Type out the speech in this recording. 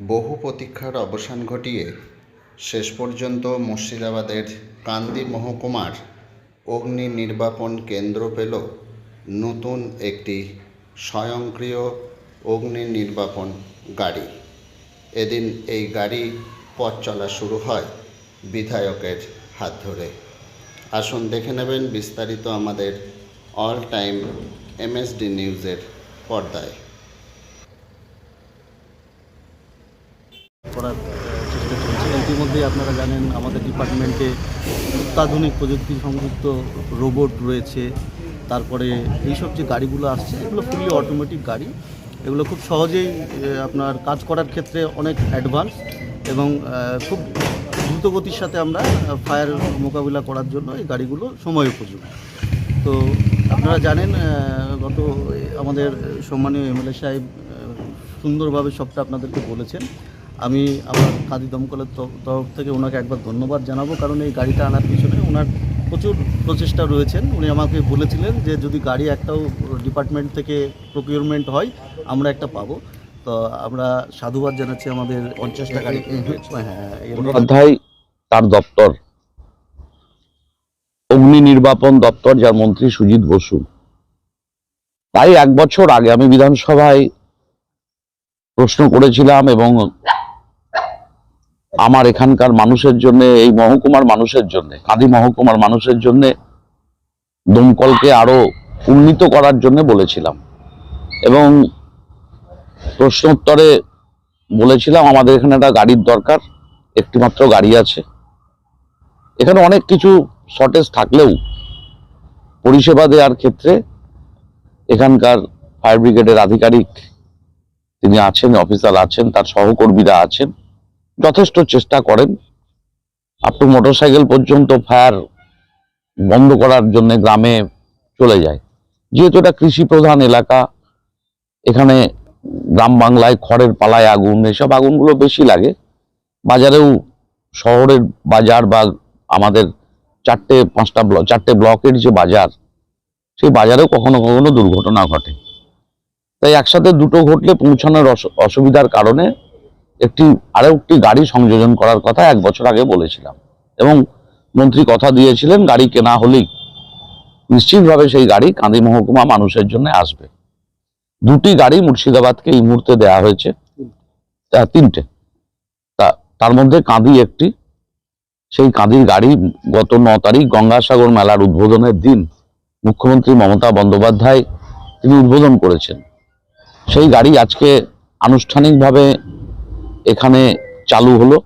বহু প্রতীক্ষার অবসান ঘটিয়ে শেষ পর্যন্ত মুর্শিদাবাদের কান্দি মহকুমার অগ্নি নির্বাপন কেন্দ্র পেল নতুন একটি স্বয়ংক্রিয় অগ্নি নির্বাপন গাড়ি। এদিন এই গাড়ি পথ চলা শুরু হয় বিধায়কের হাত ধরে। আসুন দেখে নেবেন বিস্তারিত আমাদের অল টাইম এমএসডি নিউজের পর্দায়। করার চেষ্টা চলছে। ইতিমধ্যেই আপনারা জানেন, আমাদের ডিপার্টমেন্টে অত্যাধুনিক প্রযুক্তি সংযুক্ত রোবট রয়েছে। তারপরে এইসব যে গাড়িগুলো আসছে, এগুলো ফুলি অটোমেটিক গাড়ি। এগুলো খুব সহজেই আপনার কাজ করার ক্ষেত্রে অনেক অ্যাডভান্স এবং খুব দ্রুত গতির সাথে আমরা ফায়ার মোকাবিলা করার জন্য এই গাড়িগুলো সময় উপযোগী। তো আপনারা জানেন গত আমাদের সম্মানীয় এমএলএ সাহেব সুন্দরভাবে সবটা আপনাদেরকে বলেছেন। আমি আমার কাজী দমকলের তরফ- থেকে ওনাকে একবার ধন্যবাদ জানাব কারণ এই গাড়িটা আনার পিছনে ওনার প্রচুর প্রচেষ্টা রয়েছেন উনি আমাকে বলেছিলেন যে যদি গাড়ি একটাও ডিপার্টমেন্ট থেকে প্রকিউরমেন্ট হয় আমরা একটা পাবো তো আমরা সাধুবাদ জানাচ্ছি আমাদের পঞ্চাশটা গাড়ি হ্যাঁ তার দপ্তর অগ্নি নির্বাপন দপ্তর যার মন্ত্রী সুজিত বসু তাই এক বছর আগে আমি বিধানসভায় প্রশ্ন করেছিলাম এবং আমার এখানকার মানুষের জন্য, এই মহকুমার মানুষের জন্য কাঁদি মহকুমার মানুষের জন্য দমকলকে আরও উন্নীত করার জন্য বলেছিলাম। এবং প্রশ্নোত্তরে বলেছিলাম, আমাদের এখানে একটা গাড়ির দরকার, একটিমাত্র গাড়ি আছে। এখানে অনেক কিছু শর্টেজ থাকলেও পরিষেবা দেওয়ার ক্ষেত্রে এখানকার ফায়ার ব্রিগেডের আধিকারিক তিনি আছেন অফিসার আছেন, তার সহকর্মীরা আছেন। যথেষ্ট চেষ্টা করেন। আপ টু মোটরসাইকেল পর্যন্ত ফায়ার বন্ধ করার জন্য গ্রামে চলে যায়। যেহেতু এটা কৃষি প্রধান এলাকা, এখানে গ্রাম বাংলায় খড়ের পালায় আগুন, এসব আগুনগুলো বেশি লাগে। বাজারেও শহরের বাজার বা আমাদের চারটে, পাঁচটা ব্লক, চারটে ব্লকের যে বাজার, সেই বাজারেও কখনো কখনো দুর্ঘটনা ঘটে। তাই একসাথে দুটো ঘটলে পৌঁছানোর অস- অসুবিধার কারণে একটি, আরও একটি গাড়ি সংযোজন করার কথা এক বছর আগে বলেছিলাম। এবং মন্ত্রী কথা দিয়েছিলেন, গাড়ি কেনা হলেই নিশ্চিতভাবে সেই গাড়ি কাঁদি মহকুমা মানুষের জন্য আসবে। দুটি গাড়ি মুর্শিদাবাদকে এই মুহূর্তে দেওয়া হয়েছে। তিনটে। তা, তার মধ্যে কাঁদি একটি। সেই কাঁদির গাড়ি গত ন তারিখ গঙ্গাসাগর মেলার উদ্বোধনের দিন মুখ্যমন্ত্রী মমতা বন্দ্যোপাধ্যায় তিনি উদ্বোধন করেছেন। সেই গাড়ি আজকে আনুষ্ঠানিকভাবে এখানে চালু হলো।